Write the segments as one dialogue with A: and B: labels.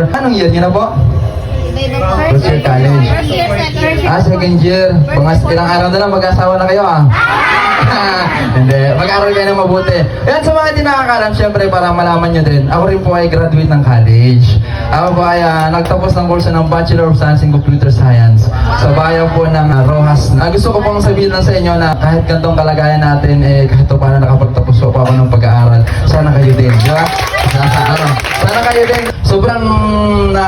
A: year. Anong year niyo na po? First year college. Ah, second year. Mga ilang araw na lang mag-asawa na kayo ah. Hindi, mag-aral kayo ng mabuti. Yan sa mga hindi nakakalam, syempre para malaman nyo din, ako rin po ay graduate ng college. Ako po ay ah, nagtapos ng kurso ng Bachelor of Science in Computer Science sa bayan po ng ah, Rojas. Ah, gusto ko pong sabihin lang sa inyo na kahit gantong kalagayan natin, eh, kahit pa paano nakapagtapos po ako ng pag-aaral, sana kayo din, di ba? Sana, ano, sana kayo din. Sobrang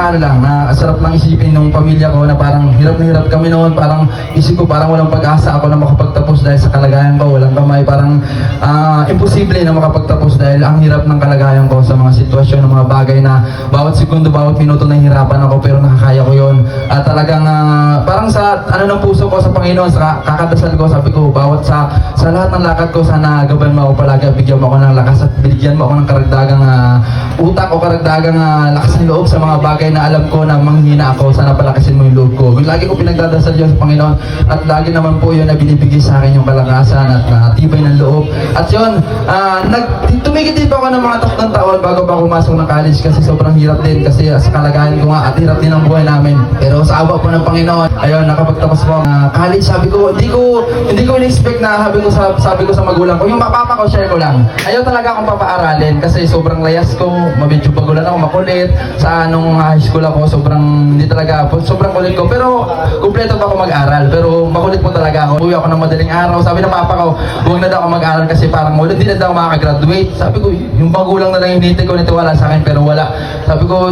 A: nakakaano lang, nakasarap lang isipin ng pamilya ko na parang hirap na hirap kami noon, parang isip ko parang walang pag-asa ako na makapagtapos dahil sa kalagayan ko, walang kamay, parang ah, imposible na makapagtapos dahil ang hirap ng kalagayan ko sa mga sitwasyon, ng mga bagay na bawat segundo, bawat minuto nahihirapan ako pero nakakaya ko yon At talagang ah, parang sa ano ng puso ko sa Panginoon, sa kakadasal ko, sabi ko, bawat sa sa lahat ng lakad ko, sana gabayan mo ako palagi, bigyan mo ako ng lakas at bigyan mo ako ng karagdagang ah, utak o karagdagang ah, lakas ng loob sa mga bagay na alam ko na manghina ako, sana palakasin mo yung loob ko. Lagi ko pinagdadasal yun sa Panginoon at lagi naman po yun na binibigay sa akin yung kalakasan at uh, tibay ng loob. At yun, ah, nag, tumigil din po ako ng mga tatlong taon bago pa pumasok ng college kasi sobrang hirap din kasi sa kalagayan ko nga at hirap din ang buhay namin. Pero sa awa po ng Panginoon, ayun, nakapagtapos po ako ng college. Sabi ko, hindi ko, hindi ko in-expect na sabi ko sa, sabi ko sa magulang ko, yung papa ko, share ko lang. Ayaw talaga akong papaaralin kasi sobrang layas ko, mabidyo pagulan ako, makulit. Sa anong high school ako, sobrang, hindi talaga, sobrang kulit ko. Pero, kumpleto pa ako mag-aral. Pero, makulit po talaga ako. Uwi ako ng madaling araw. Sabi ng papa ko, huwag na daw ako mag-aral kasi parang wala, hindi na daw makakagraduate. Sabi ko, yung magulang na lang hinihintay ko, nitiwala sa akin, pero wala. Sabi ko,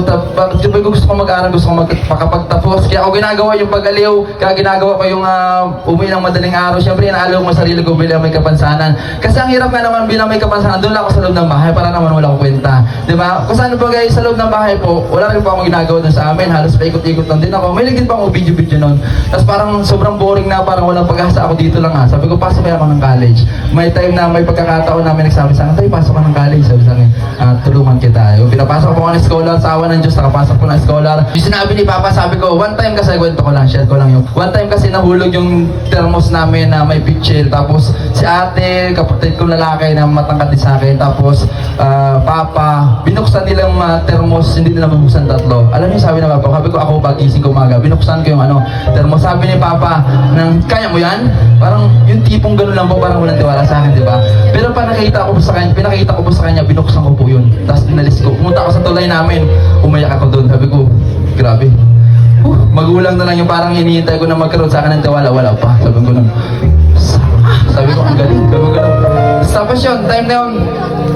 A: sabi ko gusto ko mag-aral, gusto ko magpakapagtapos. Kaya ako ginagawa yung pag-aliw, kaya ginagawa ko yung uh, umuwi ng madaling araw. Siyempre, inaalaw ko sarili ko bilang may kapansanan. Kasi ang hirap nga naman bilang may kapansanan, doon ako sa loob ng bahay para naman wala akong kwenta. Di ba? Kung saan ba guys, sa loob ng bahay po, wala rin po akong ginagawa doon sa amin. Halos paikot-ikot lang din ako. May din pa akong video-video noon. Tapos parang sobrang boring na, parang walang pag-asa ako dito lang ha. Sabi ko, pasok kaya ako ng college. May time na may pagkakataon namin nagsabi sa akin, tayo pasok ka ng college. Sabi sa akin, "Ah, tulungan kita. Yung pinapasok ko ng scholar, sa awa ng Diyos, nakapasok ko ng scholar. Yung sinabi ni Papa, sabi ko, one time kasi, kwento ko lang, share ko lang yung, one time kasi nahulog yung thermos namin na may pitchel. Tapos si ate, kapatid ko lalaki na matangkad din sa akin. Tapos ah, Papa, binuksan nila yung mga thermos, hindi nila mabuksan tatlo. Alam niyo sabi ng Papa, sabi ko ako pagising ko umaga, binuksan ko yung ano, thermos. Sabi ni Papa, nang, kaya mo yan? Parang yung tipong ganun lang po, parang walang tiwala sa akin, di ba? Pero pa nakita ko po sa kanya, pinakita ko po sa kanya, binuksan ko po yun. Tapos inalis ko. Pumunta ako sa tulay namin, umayak ako doon. Sabi ko, grabe. Huh, magulang na lang yung parang hinihintay ko na magkaroon sa akin ng tiwala. Wala pa. Sabi ko lang, sabi ko, ang galing. Sabi ko lang. Tapos yun, time na yun,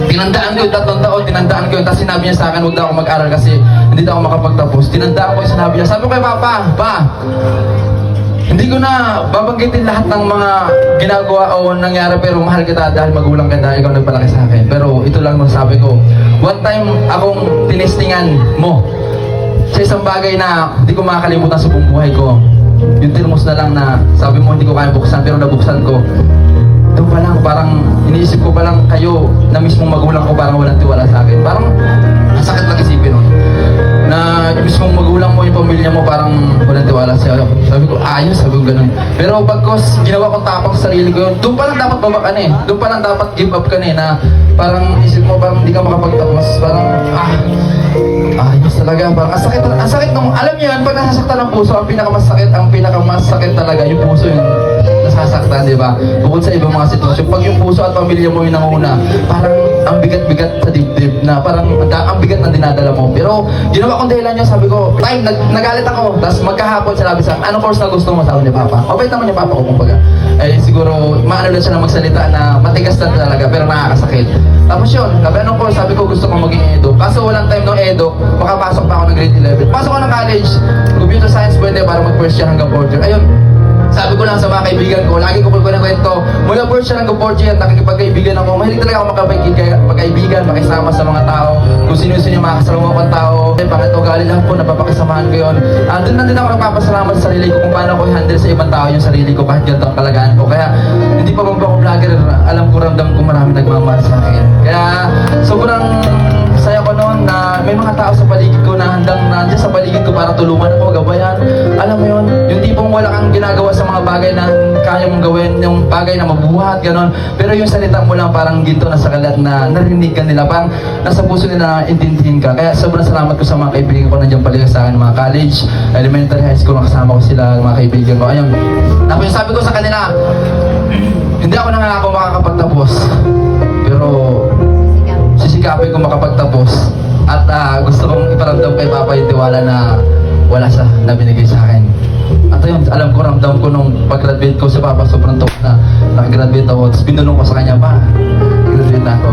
A: tinandaan ko yung tatlong taon, tinandaan ko yun. Tapos sinabi niya sa akin, huwag na ako mag-aral kasi hindi na ako makapagtapos. Tinandaan ko yung sinabi niya. Sabi ko kay Papa, Pa, hindi ko na babanggitin lahat ng mga ginagawa o nangyari pero mahal kita dahil magulang kita, ikaw nagpalaki sa akin. Pero ito lang masabi ko. One time akong tinistingan mo sa isang bagay na hindi ko makakalimutan sa buong buhay ko. Yung thermos na lang na sabi mo hindi ko kaya buksan pero nabuksan ko. Doon pa lang, parang iniisip ko pa lang kayo na mismong magulang ko parang walang tiwala sa akin. Parang ang sakit lang isipin nun. Na yung mismong magulang mo, yung pamilya mo parang walang tiwala sa'yo. Sabi ko, ayos, sabi ko ganun. Pero pagkos ginawa kong tapang sa sarili ko yun, doon pa lang dapat baba ka na eh. Doon pa lang dapat give up ka eh. Na parang isip mo parang hindi ka makapagtapos. Parang, ah, Ayos talaga, parang ang sakit, ang sakit nung, alam yan, pag nasasaktan ng puso, ang pinakamasakit, ang pinakamasakit talaga, yung puso yun, nasasaktan, di ba? Bukod sa ibang mga sitwasyon, pag yung puso at pamilya mo yung nanguna, parang ang bigat-bigat sa dibdib na parang ang bigat na dinadala mo. Pero ginawa kong dahilan niya, sabi ko, time, nag, nagalit ako. Tapos magkahapon sinabi sa anong course na gusto mo? Sabi ni Papa. Mabait naman ni Papa ko kumbaga. Eh siguro, maano lang siya na magsalita na matigas na talaga, pero nakakasakit. Tapos yun, sabi anong course? Sabi ko gusto ko maging edo. Kaso walang time ng edo, makapasok pa ako ng grade 11. Pasok ako ng college, computer science pwede para mag first year hanggang fourth year. Ayun, sabi ko lang sa mga kaibigan ko, lagi ko po ng kwento, mula first year hanggang fourth year, nakikipagkaibigan ako. Mahilig talaga ako magkaibigan, makisama sa mga tao, kung sino-sino yung mga kasalamu kong tao. Eh, bakit ugali lahat po, napapakisamahan ko yun. Ah, doon na din ako nagpapasalamat sa sarili ko kung paano ko i-handle sa ibang tao yung sarili ko kahit ganito ang kalagaan ko. Kaya, hindi pa man ako vlogger, alam ko ramdam ko marami nagmamahal sa akin. Kaya, sobrang saya ko noon na may mga tao sa paligid ko na handang nandiyan sa paligid ko para tulungan ako, gabayan. Alam mo yun, yung tipong wala kang ginagawa bagay na kaya mong gawin, yung bagay na mabuhat, gano'n. Pero yung salita mo lang parang ginto na sa kalat na narinig ka nila, parang nasa puso nila intindihin ka. Kaya sobrang salamat ko sa mga kaibigan ko nandiyan pala sa akin, mga college, elementary, high school, nakasama ko sila, mga kaibigan ko. Ayun, tapos yung sabi ko sa kanila, hindi ako nangangako makakapagtapos. Pero sisikapin ko makapagtapos. At ah, gusto kong iparamdam kay Papa yung tiwala na wala siya na binigay sa akin. Alam ko, ramdam ko nung pag-graduate ko si Papa, sobrang top na nakagraduate ako. Tapos binulong ko sa kanya, pa, graduate na ako.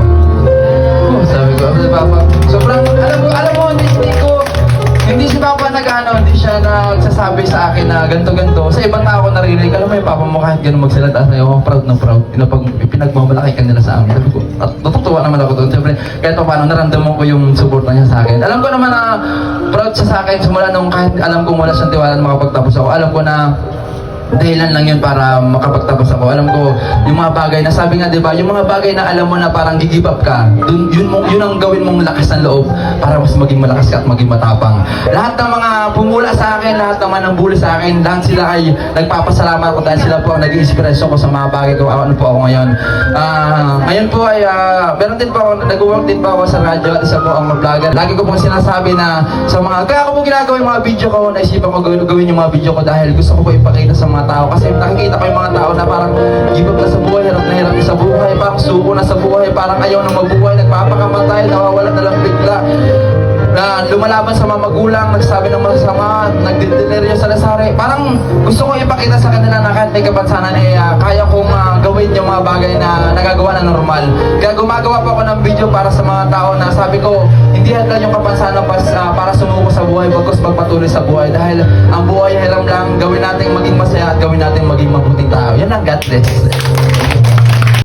A: Oh, sabi ko, si Papa, sobrang, alam mo, alam mo, hindi, hindi ko, hindi si Papa nag-ano, hindi siya nagsasabi sa akin na ganto-ganto. Sa ibang tao ko naririnig, alam mo yung Papa mo kahit ganun magsalita sa'yo, oh, proud na proud. Pinapag, pinagmamalaki ka nila sa amin. Sabi ko, at natutuwa naman ako doon. Siyempre, kahit pa paano, naramdaman ko yung support niya sa akin. Alam ko naman na proud siya sa akin simula nung kahit alam kong wala siyang tiwala na makapagtapos ako. Alam ko na dahilan lang yun para makapagtapos ako. Alam ko, yung mga bagay na sabi nga, di ba, yung mga bagay na alam mo na parang gigib up ka, dun, yun, yun ang gawin mong lakas ng loob para mas maging malakas ka at maging matapang. Lahat ng mga pumula sa akin, lahat naman ng bully sa akin, lahat sila ay nagpapasalamat ko dahil sila po ang naging inspirasyon ko sa mga bagay ko. Ano po ako ngayon. Ah, ngayon po ay, ah, meron din po ako, nag-work din po ako sa radyo at isa po ang vlogger. Lagi ko pong sinasabi na sa mga, kaya ako po ginagawa yung mga video ko, naisipan ko gawin, gawin yung mga video ko dahil gusto ko po ipakita sa mga tao. Kasi nakikita ko yung mga tao na parang give up na sa buhay, hirap na hirap sa buhay, parang suko na sa buhay, parang ayaw na mabuhay, nagpapakamatay, nawawalan na lumalaban sa mga magulang, nagsabi ng masama, nagdideliryo sa lasari. Parang gusto ko ipakita sa kanila na kahit may kapansanan eh, ah, kaya kong ah, gawin yung mga bagay na nagagawa na normal. Kaya gumagawa pa ako ng video para sa mga tao na sabi ko, hindi hanggang yung kapansanan pas, ah, para sumuko sa buhay, bagkus magpatuloy sa buhay. Dahil ang buhay hiram lang, gawin nating maging masaya at gawin nating maging mabuting tao. Yan ang God bless.